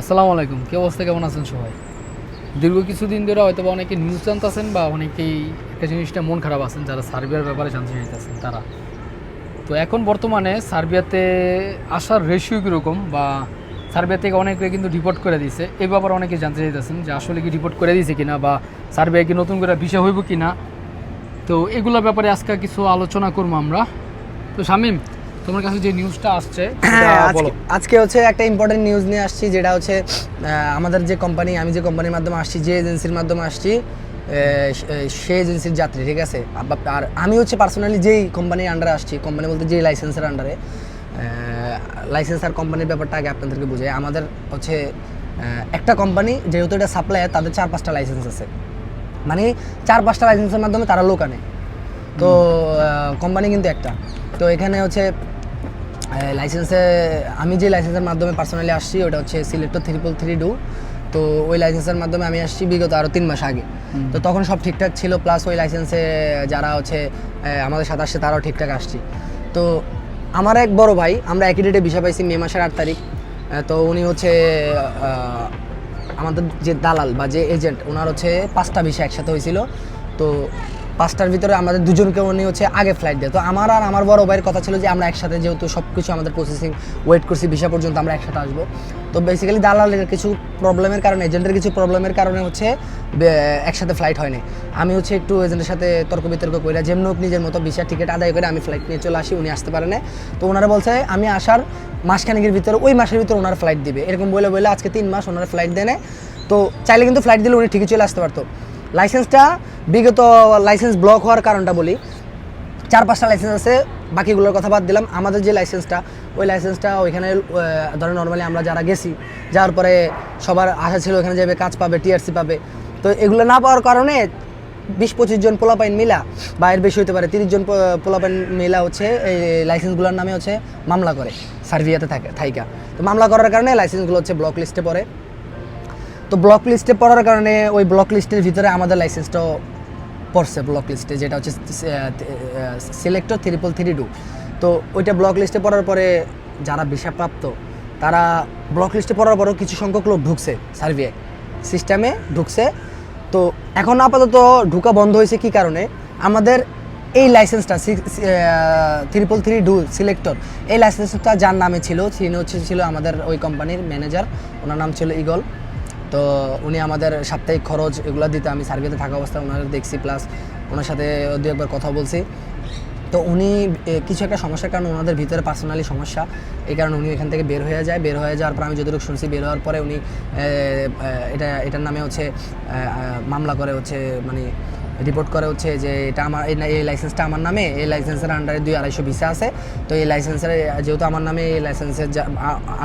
আসসালামু আলাইকুম, কি অবস্থা, কেমন আছেন সবাই? দীর্ঘ কিছুদিন ধরে হয়তো বা অনেকে নিউজ জানতেছেন বা অনেকেই একটা জিনিসটা মন খারাপ আছেন, যারা সার্বিয়ার ব্যাপারে জানতে চাইতেছেন, তারা। তো এখন বর্তমানে সার্বিয়াতে আসার রেশিও কীরকম বা সার্বিয়া থেকে অনেকে কিন্তু রিপোর্ট করে দিয়েছে এই ব্যাপারে অনেকে জানতে চাইতেছেন যে আসলে কি রিপোর্ট করে দিয়েছে কিনা বা সার্বিয়া কি নতুন করে বিষয় হইব কিনা। তো এগুলোর ব্যাপারে আজকে কিছু আলোচনা করব আমরা। তো শামিম তোমার কাছে যে নিউজটা আসছে হ্যাঁ আজকে আজকে হচ্ছে একটা ইম্পর্টেন্ট নিউজ নিয়ে আসছি যেটা হচ্ছে আমাদের যে কোম্পানি আমি যে কোম্পানির মাধ্যমে আসছি যে এজেন্সির মাধ্যমে আসছি সে- এজেন্সির যাত্রী ঠিক আছে? আর আমি হচ্ছে পার্সোনালি যেই কোম্পানির আন্ডারে আসছি কোম্পানি বলতে যেই লাইসেন্সের আন্ডারে লাইসেন্স আর কোম্পানির ব্যাপারটা আগে আপনাদেরকে বুঝাই। আমাদের হচ্ছে একটা কোম্পানি যেহেতু এটা সাপ্লায়ার তাদের চার পাঁচটা লাইসেন্স আছে। মানে চার পাঁচটা লাইসেন্সের মাধ্যমে তারা লোক আনে। তো কোম্পানি কিন্তু একটা। তো এখানে হচ্ছে লাইসেন্সে আমি যে লাইসেন্সের মাধ্যমে পার্সোনালি আসছি ওটা হচ্ছে সিলেক্টর থ্রিপল থ্রি ডু তো ওই লাইসেন্সের মাধ্যমে আমি আসছি বিগত আরও তিন মাস আগে। তো তখন সব ঠিকঠাক ছিল প্লাস ওই লাইসেন্সে যারা হচ্ছে আমাদের সাথে আসছে তারাও ঠিকঠাক আসছি। তো আমার এক বড় ভাই আমরা একই ডেটে ভিসা পাইছি মে মাসের আট তারিখ। তো উনি হচ্ছে আমাদের যে দালাল বা যে এজেন্ট ওনার হচ্ছে পাঁচটা ভিসা একসাথে হয়েছিল। তো পাঁচটার ভিতরে আমাদের দুজনকে উনি হচ্ছে আগে ফ্লাইট দেয়। তো আমার আর আমার বড় ভাইয়ের কথা ছিল যে আমরা একসাথে যেহেতু সব কিছু আমাদের প্রসেসিং ওয়েট করছি ভিসা পর্যন্ত আমরা একসাথে আসব। তো বেসিক্যালি দালালের কিছু প্রবলেমের কারণে এজেন্টের কিছু প্রবলেমের কারণে হচ্ছে একসাথে ফ্লাইট হয়নি। আমি হচ্ছে একটু এজেন্টের সাথে তর্ক বিতর্ক করে যেমন নিজের মতো ভিসা টিকিট আদায় করে আমি ফ্লাইট নিয়ে চলে আসি, উনি আসতে পারে না। তো ওনারা বলছে, আমি আসার মাসখানেকের ভিতরে, ওই মাসের ভিতরে ওনার ফ্লাইট দিবে। এরকম বলে বলে আজকে তিন মাস ওনার ফ্লাইট দেনে তো চাইলে কিন্তু ফ্লাইট দিলে উনি ঠিকই চলে আসতে পারতো। লাইসেন্সটা বিগত লাইসেন্স ব্লক হওয়ার কারণটা বলি। চার, পাঁচটা লাইসেন্স আছে, বাকিগুলোর কথা বাদ দিলাম। আমাদের যে লাইসেন্সটা ওই লাইসেন্সটা ওইখানে ধরেন নর্মালি আমরা যারা গেছি, যাওয়ার পরে সবার আশা ছিল ওখানে যাবে, কাজ পাবে টিআরসি পাবে। তো এগুলো না পাওয়ার কারণে বিশ, পঁচিশ জন পোলাপাইন মিলা, বা এর বেশি হতে পারে, তিরিশ জন পোলাপাইন মিলা হচ্ছে, এই লাইসেন্সগুলোর নামে হচ্ছে মামলা করে, সার্ভিয়াতে থাকে, থাইকা। তো মামলা করার কারণে লাইসেন্সগুলো হচ্ছে ব্লক লিস্টে পড়ে। তো ব্লক লিস্টে পড়ার কারণে ওই ব্লক লিস্টের ভিতরে আমাদের লাইসেন্সটাও পড়ছে ব্লক লিস্টে যেটা হচ্ছে সিলেক্টর থ্রিপল থ্রি ডু তো ওইটা ব্লক লিস্টে পড়ার পরে যারা ভিসাপ্রাপ্ত তারা ব্লক লিস্টে পড়ার পরেও কিছু সংখ্যক লোক ঢুকছে সার্ভিয়ে সিস্টেমে ঢুকছে। তো এখন আপাতত ঢুকা বন্ধ হয়েছে কি কারণে? আমাদের এই লাইসেন্সটা ট্রিপল থ্রি ডু সিলেক্টর এই লাইসেন্সটা যার নামে ছিল, তিনি হচ্ছে, ছিল আমাদের ওই কোম্পানির ম্যানেজার ওনার নাম ছিল ইগল। তো উনি আমাদের সাপ্তাহিক খরচ এগুলো দিতে, আমি সার্ভেতে থাকা অবস্থায় ওনার দেখছি প্লাস ওনার সাথে দু একবার কথা বলছি। তো উনি কিছু একটা সমস্যার কারণে ওনাদের ভিতরে পার্সোনালি সমস্যা, এই কারণে উনি এখান থেকে বের হয়ে যায়। বের হয়ে যাওয়ার পর আমি যতটুকু শুনছি, বের হওয়ার পরে উনি এটা, এটার নামে হচ্ছে মামলা করে হচ্ছে মানে রিপোর্ট করে হচ্ছে যে এটা আমার এই লাইসেন্সটা আমার নামে, এই লাইসেন্সের আন্ডারে দুই আড়াইশো ভিসা আছে। তো এই লাইসেন্সের যেহেতু আমার নামে এই লাইসেন্সের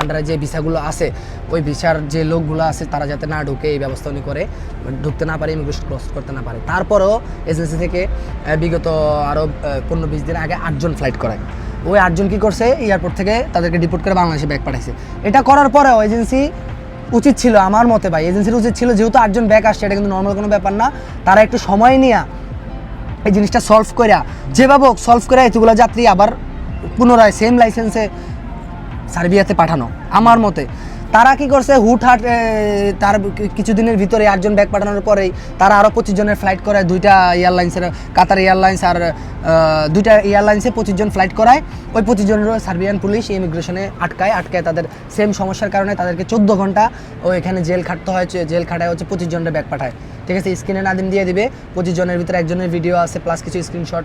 আন্ডারে যে ভিসাগুলো আছে, ওই ভিসার যে লোকগুলো আছে, তারা যাতে না ঢুকে এই ব্যবস্থা উনি করে। ঢুকতে না পারে ইমিগ্রেশন ক্রস করতে না পারে। তারপরেও এজেন্সি থেকে বিগত আরও পনেরো বিশ দিন আগে আটজন ফ্লাইট করায়। ওই আটজন কী করছে এয়ারপোর্ট থেকে তাদেরকে ডিপোর্ট করে বাংলাদেশে ব্যাগ পাঠাইছে। এটা করার পরেও এজেন্সি উচিত ছিল আমার মতে ভাই এজেন্সির উচিত ছিল যেহেতু আটজন ব্যাক আসছে, এটা কিন্তু নর্মাল কোনো ব্যাপার না। তারা একটু সময় নিয়ে এই জিনিসটা সলভ করে যেভাবে হোক সলভ করে এতগুলো যাত্রী আবার পুনরায় সেম লাইসেন্সে সার্বিয়াতে পাঠানো, আমার মতে। তারা কি করছে? হুটহাট তার কিছুদিনের ভিতরে আটজন ব্যাগ পাঠানোর পরেই তারা আরও পঁচিশ জনের ফ্লাইট করায়। দুইটা এয়ারলাইন্সের কাতার এয়ারলাইন্স আর দুইটা এয়ারলাইন্সে পঁচিশ জন ফ্লাইট করায়। ওই পঁচিশ জনেরও সার্বিয়ান পুলিশ ইমিগ্রেশনে আটকায় আটকায় তাদের সেম সমস্যার কারণে তাদেরকে চোদ্দ ঘণ্টা ও এখানে জেল খাটতে হয় জেল খাটায় হচ্ছে পঁচিশ জনের ব্যাগ পাঠায়। ঠিক আছে? স্ক্রিনে নাদিম দিয়ে দিবে। পঁচিশ জনের ভিতরে একজনের ভিডিও আছে প্লাস কিছু screenshot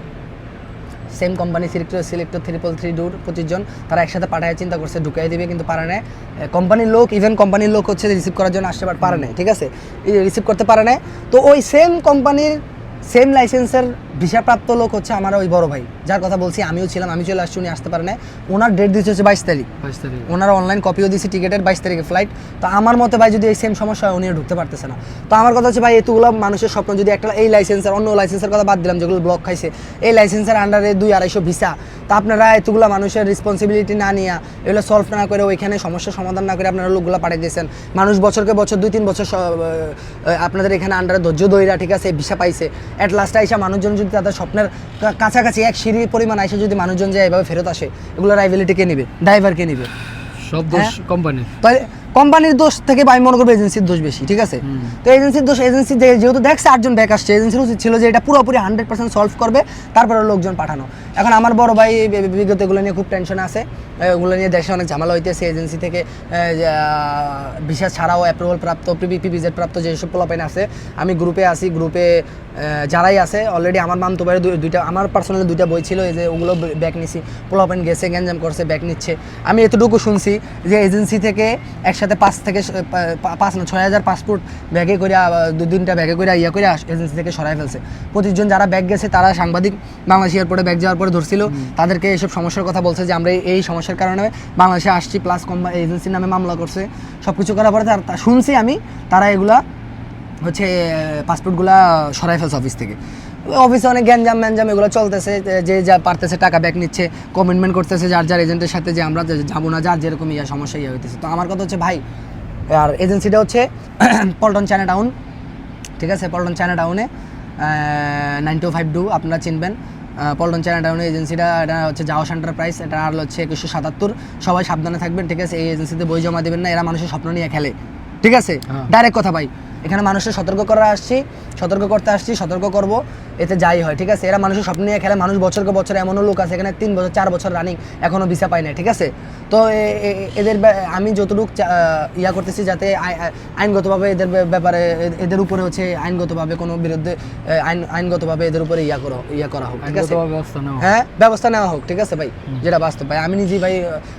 same company selector selector triple three ডুর পঁচিশজন তারা একসাথে পাঠায়, চিন্তা করছে, ঢুকাই দিবে, কিন্তু পারে না। কোম্পানির লোক ইভেন কোম্পানির লোক হচ্ছে রিসিভ করার জন্য আসতে পারে না, ঠিক আছে? রিসিভ করতে পারে না। তো ওই সেম কোম্পানির সেম লাইসেন্সের ভিসাপ্রাপ্ত লোক হচ্ছে আমার ওই বড় ভাই। যার কথা বলছি আমিও ছিলাম আমি চলে আসছি উনি আসতে পারে না ওনার ডেট দিচ্ছে হচ্ছে বাইশ তারিখ। বাইশ তারিখ। ওনার অনলাইন কপিও দিয়েছি টিকেটের বাইশ তারিখে ফ্লাইট তো আমার মতে ভাই যদি এই সেম সমস্যা হয় উনিও ঢুকতে পারতেছে না। তো আমার কথা হচ্ছে ভাই এতগুলো মানুষের স্বপ্ন যদি একটা এই লাইসেন্সের অন্য লাইসেন্সের কথা বাদ দিলাম যেগুলো ব্লক খাইছে এই লাইসেন্সের আন্ডারে দুই আড়াইশো ভিসা। তা আপনারা এতগুলো মানুষের রেসপন্সিবিলিটি না নিয়ে এগুলো সলভ না করে ওইখানে সমস্যার সমাধান না করে আপনারা লোকগুলো পাঠিয়ে দিয়েছেন। মানুষ বছরকে বছর দুই তিন বছর আপনাদের এখানে আন্ডারে ধৈর্য দইরা ঠিক আছে ভিসা পাইছে। অ্যাট লাস্টে আইসা মানুষজন যদি তাদের স্বপ্নের কাছাকাছি এক সিঁড়ির পরিমাণ আসে যদি মানুষজন যায় এভাবে ফেরত আসে এগুলো রাইভেলিটি কে নিবে? ড্রাইভার কে নিবে? সব দোষ কোম্পানি কোম্পানির তাহলে কোম্পানির দোষ থেকে ভাই মনে করব এজেন্সির দোষ বেশি ঠিক আছে? তো এজেন্সির দোষ এজেন্সি যেহেতু দেখছে আটজন ব্যাক আসছে এজেন্সির উচিত ছিল যে এটা পুরোপুরি হান্ড্রেড পার্সেন্ট সলভ করবে তারপরে লোকজন পাঠানো। এখন আমার বড় ভাই বিগত এগুলো নিয়ে খুব টেনশন আছে ওগুলো নিয়ে দেশে অনেক ঝামেলা হইতেছে এজেন্সি থেকে বিশেষ ছাড়াও অ্যাপ্রুভাল প্রাপ্ত পিপিজেড প্রাপ্ত যেসব পোলাপাইন আছে আমি গ্রুপে আছি গ্রুপে যারাই আছে অলরেডি আমার মাম তো বাইরে দুইটা আমার পার্সোনালি দুইটা বই ছিল এই যে ওগুলো ব্যাক নিছি পোলাপাইন গেছে গ্যাঞ্জাম করছে ব্যাক নিচ্ছে। আমি এতটুকু শুনছি যে এজেন্সি থেকে একসাথে পাঁচ থেকে পাঁচ না ছয় হাজার পাসপোর্ট ব্যাগে করে দুই তিনটা ব্যাগে করে ইয়ে করে এজেন্সি থেকে সরাই ফেলছে। প্রতিজন যারা ব্যাগ গেছে তারা সাংবাদিক বাংলাদেশ এয়ারপোর্টে ব্যাগ যাওয়ার পরে ধরছিল। তাদেরকে এইসব সমস্যার কথা বলছে যে আমরা এই- সমস্যার কারণে বাংলাদেশে আসছি প্লাস কোম্পানি এজেন্সির নামে মামলা করছে। সব কিছু করার পরে তার- শুনছি আমি তারা এগুলা হচ্ছে পাসপোর্টগুলা সরাই ফেলছে অফিস থেকে। অফিসে অনেক গ্যাঞ্জাম ম্যাঞ্জাম এগুলো চলতেছে যে- যে পারতেছে টাকা ব্যাক নিচ্ছে কমিটমেন্ট করতেছে যার যার এজেন্টের সাথে যে আমরা যাব না যার যেরকম ইয়া সমস্যা ইয়া হইতেছে। তো আমার কথা হচ্ছে ভাই আর এজেন্সিটা হচ্ছে পল্টন চায়না টাউন ঠিক আছে? পল্টন চায়না টাউনে নাইন টু ফাইভ টু আপনারা চিনবেন। পল্টন চায়না টাউনে এজেন্সিটা এটা হচ্ছে যাওয়া সেন্টার প্রাইস এটা আর হচ্ছে একুশশো সাতাত্তর। সবাই সাবধানে থাকবেন ঠিক আছে? এই এজেন্সিতে বই জমা দেবেন না এরা মানুষের স্বপ্ন নিয়ে খেলে ঠিক আছে? হ্যাঁ। ডাইরেক্ট কথা ভাই। এখানে মানুষের সতর্ক করা আসছি সতর্ক করতে আসছি সতর্ক করব। এতে যাই হয় ঠিক আছে? এরা মানুষের স্বপ্ন নিয়ে খেলে মানুষ বছরকে বছর এমনও লোক আছে এখানে তিন বছর চার বছর রানিং এখনও ভিসা পায় না ঠিক আছে? তো এদের আমি যতটুকু ইয়া করতেছি যাতে আই- আই- আইনগতভাবে এদের ব্যাপারে এদের উপরে হচ্ছে আইনগতভাবে কোনো বিরুদ্ধে আইন আইনগতভাবে এদের উপরে ইয়া করো ইয়া করা হোক ঠিক আছে। হ্যাঁ ব্যবস্থা নেওয়া হোক ঠিক আছে ভাই? যেটা বাস্তব ভাই। আমি নিজেই ভাই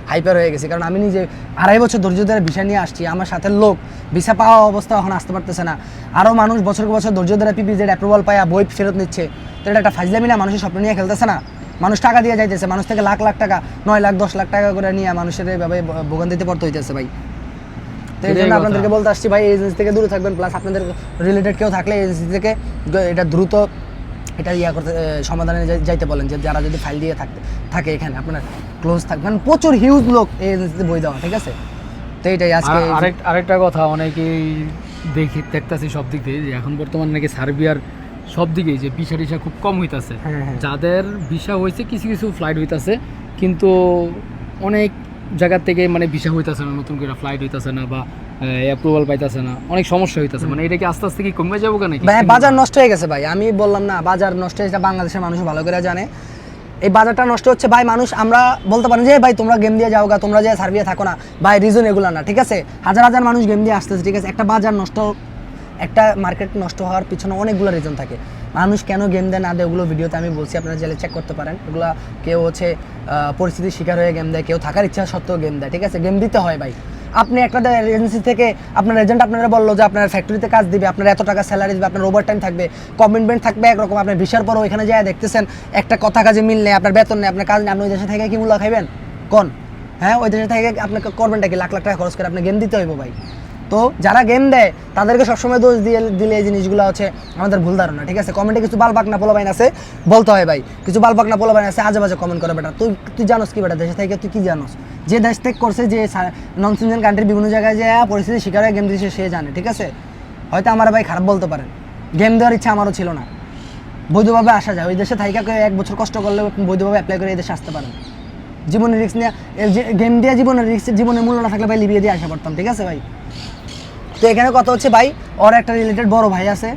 হাইপার হয়ে গেছি কারণ আমি নিজে আড়াই বছর ধৈর্য ধরে ভিসা নিয়ে আসছি আমার সাথে লোক ভিসা পাওয়া অবস্থা এখন আসতে পারতেছে না। আরও মানুষ বছর বছর ধৈর্য ধরে পিপিজেড অ্যাপ্রুভাল পায় বই ফেরত নিচ্ছে তো এটা একটা ফাজলামি না মানুষের স্বপ্ন নিয়ে খেলতেছে না। মানুষ টাকা দিয়ে যাইতেছে মানুষ থেকে লাখ লাখ টাকা নয় লাখ দশ লাখ টাকা করে নিয়ে মানুষের ভোগান দিতে পড়তে হইতেছে ভাই। তো এই জন্য আপনাদেরকে বলতে আসছি ভাই এজেন্সি থেকে দূরে থাকবেন প্লাস আপনাদের রিলেটেড কেউ থাকলে এজেন্সি থেকে এটা দ্রুত এটা ইয়া করতে সমাধানে যাইতে বলেন যে যারা যদি ফাইল দিয়ে থাকতে থাকে এখানে আপনার ক্লোজ থাকবেন প্রচুর হিউজ লোক এই এজেন্সিতে বই দেওয়া ঠিক আছে? তো এইটাই আজকে আর আরেকটা কথা অনেকেই দেখি দেখতেছি সব দিক দিয়ে এখন বর্তমানে নাকি সার্বিয়ার সব দিকেই যে ভিসা টিসা খুব কম হইতাছে। হ্যাঁ, হ্যাঁ। যাদের ভিসা হয়েছে কিছু কিছু ফ্লাইট হইতাছে কিন্তু অনেক জায়গার থেকে মানে ভিসা হইতাছে না নতুন করে ফ্লাইট হইতাছে না বা অ্যাপ্রুভাল পাইতাছে না অনেক সমস্যা হইতাছে। মানে এটা কি আস্তে আস্তে কি কমে যাব কেন ভাই বাজার নষ্ট হয়ে গেছে ভাই। আমি বললাম না বাজার নষ্ট হয়েছে বাংলাদেশের মানুষ ভালো করে জানে। এই বাজারটা নষ্ট হচ্ছে ভাই মানুষ আমরা বলতে পারি যে ভাই তোমরা গেম দিয়ে যাও গা তোমরা যে সার্ভিয়ে থাকো না। ভাই রিজন এগুলো না ঠিক আছে? হাজার হাজার মানুষ গেম দিয়ে আসতেছে ঠিক আছে? একটা বাজার নষ্ট একটা মার্কেট নষ্ট হওয়ার পিছনে অনেকগুলো রিজন থাকে। মানুষ কেন গেম দেয় না দেয় ওগুলো ভিডিওতে আমি বলছি, আপনারা জেলে চেক করতে পারেন। এগুলো কেউ হচ্ছে পরিস্থিতির শিকার হয়ে গেম দেয়, কেউ থাকার ইচ্ছা সত্ত্বেও গেম দেয়, ঠিক আছে? গেম দিতে হয় ভাই। আপনি একটা এজেন্সি থেকে, আপনার এজেন্ট আপনারা বলল যে আপনার ফ্যাক্টরিতে কাজ দিবে, আপনার এত টাকা স্যালারি দিবে, আপনার ওভার টাইম থাকবে কমিটমেন্ট থাকবে একরকম আপনার ভিসার পরও এখানে যায় দেখতেছেন, একটা কথা কাজে মিল নেই, আপনার বেতন নেই, আপনার কাজ নেই, আপনি ওই দেশে থেকে কি মূল্য খাইবেন? কোন? হ্যাঁ ওই দেশে থেকে আপনাকে করবেনটা কি? লাখ লাখ টাকা খরচ করে আপনি গেম দিতে হইব ভাই। তো যারা গেম দেয়, তাদেরকে সবসময় দোষ দিয়ে, দিলে এই জিনিসগুলো হচ্ছে আমাদের ভুল ধারণা, ঠিক আছে? কমেন্টে কিছু বালবাক না পোলাবাইন আছে, বলতে হয় ভাই। কিছু বালবাক না পোলাবাইন আছে আজে বাজে কমেন্ট করে বেটা। তুই তুই জানোস কি বেটা, দেশে থেকে তুই কি জানোস? যে দেশ থেকে করছে, যে নন সিনজেন কান্ট্রির বিভিন্ন জায়গায় যে পরিস্থিতি, শিকার হয়ে গেম দিয়েছে সে জানে, ঠিক আছে? হয়তো আমার ভাই খারাপ বলতে পারেন গেম দেওয়ার ইচ্ছা আমারও ছিল না। বৈধভাবে আসা যায়। ওই দেশে থাইকা এক বছর কষ্ট করলে বৈধভাবে অ্যাপ্লাই করে এই দেশে আসতে পারেন জীবনের রিস্ক নিয়ে গেম দিয়ে জীবনের রিস্ক জীবনের মূল্য না থাকলে ভাই লিবিয়ে দিয়ে আসা পারতাম ঠিক আছে ভাই? তো এখানে কথা হচ্ছে, ভাই, ওর একটা রিলেটেড বড় ভাই আছে।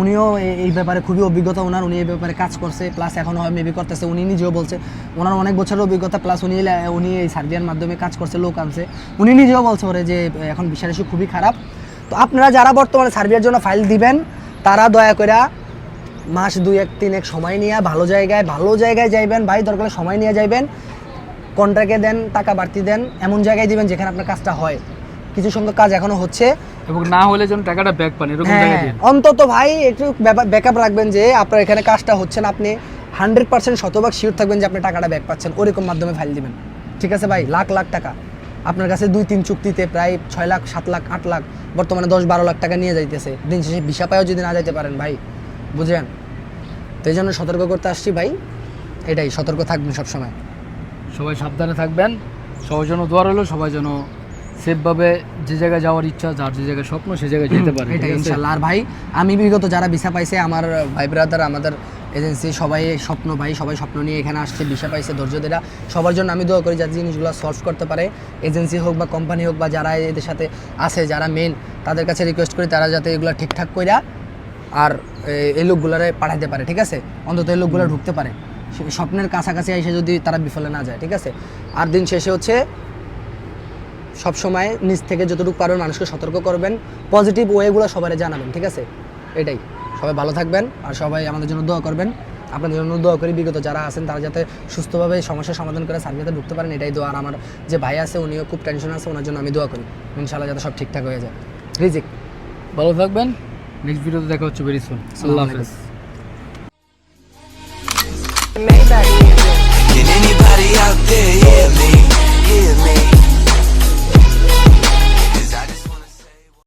উনিও এই ব্যাপারে খুবই অভিজ্ঞতা ওনার, উনি এই ব্যাপারে কাজ করছে প্লাস এখন হয় মেবি করতেছে, উনি নিজেও বলছে, ওনার অনেক বছরের অভিজ্ঞতা প্লাস উনি উনি এই সার্বিয়ার মাধ্যমে কাজ করছে, লোক আনছে। উনি নিজেও বলছে ওরে যে, এখন ইস্যু খুবই খারাপ। তো আপনারা যারা বর্তমানে সার্বিয়ার জন্য ফাইল দিবেন, তারা দয়া করে মাস দুই এক তিন এক সময় নিয়ে ভালো জায়গায় ভালো জায়গায় যাইবেন। ভাই, দরকার সময় নিয়ে যাইবেন। কন্ট্রাক্টে দেন, টাকা বাড়তি দেন, এমন জায়গায় দিবেন যেখানে আপনার কাজটা হয়। কিছু সংখ্যক কাজ এখনও হচ্ছে। এবং না হলে যেন টাকাটা ব্যাক পান এরকম হ্যাঁ অন্তত ভাই একটু ব্যাকআপ রাখবেন যে আপনার এখানে কাজটা হচ্ছে না আপনি হান্ড্রেড পার্সেন্ট শতভাগ শিওর থাকবেন যে আপনি টাকাটা ব্যাক পাচ্ছেন। ওরকম মাধ্যমে ফাইল দিবেন। ঠিক আছে ভাই? লাখ লাখ টাকা। আপনার কাছে দুই তিন চুক্তিতে প্রায় ছয় লাখ সাত লাখ আট লাখ বর্তমানে দশ বারো লাখ টাকা নিয়ে যাইতেছে। দিন শেষে ভিসা পায়ও যদি না যাইতে পারেন ভাই। বুঝলেন? তো এই জন্য সতর্ক করতে আসছি ভাই। এটাই সতর্ক থাকবেন সবসময়। সবাই সাবধানে থাকবেন। সবাই যেন দোয়ার হলো সবাই যেন সেফভাবে যে জায়গায় যাওয়ার ইচ্ছা যার যে জায়গায় স্বপ্ন সে জায়গায় যেতে পারে এটা ইনশাল্লাহ। আর ভাই আমি বিগত যারা ভিসা পাইছে আমার ভাই ব্রাদার আমাদের এজেন্সি সবাই স্বপ্ন ভাই সবাই স্বপ্ন নিয়ে এখানে আসছে বিষা পাইছে ধৈর্য দেরা সবার জন্য আমি দোয়া করি যাতে জিনিসগুলো সলভ করতে পারে। এজেন্সি হোক বা কোম্পানি হোক বা যারা এদের সাথে আছে যারা মেন তাদের কাছে রিকোয়েস্ট করি তারা যাতে এগুলো ঠিকঠাক কইরা আর এই লোকগুলারে পাঠাইতে পারে ঠিক আছে? অন্তত এই লোকগুলো ঢুকতে পারে। স্বপ্নের কাছাকাছি এসে যদি তারা বিফলে না যায় ঠিক আছে? আর দিন শেষে হচ্ছে সব সময় নিজ থেকে যতটুকু পারবেন মানুষকে সতর্ক করবেন। পজিটিভ ওয়েগুলো সবাই জানাবেন ঠিক আছে? এটাই। সবাই ভালো থাকবেন আর সবাই আমাদের জন্য দোয়া করবেন। আপনাদের জন্য দোয়া করি বিগত যারা আছেন তারা যাতে সুস্থভাবে এই সমস্যার সমাধান করে সার্ভিসে ঢুকতে পারেন এটাই দোয়া। আর আমার যে ভাই আছে উনিও খুব টেনশন আছে ওনার জন্য আমি দোয়া করি। ইনশাআল্লাহ যাতে সব ঠিকঠাক হয়ে যায়। রিজিক। ভালো থাকবেন। নেক্সট ভিডিওতে দেখা হচ্ছে ভেরি সুন আল্লাহ। হাফেজ।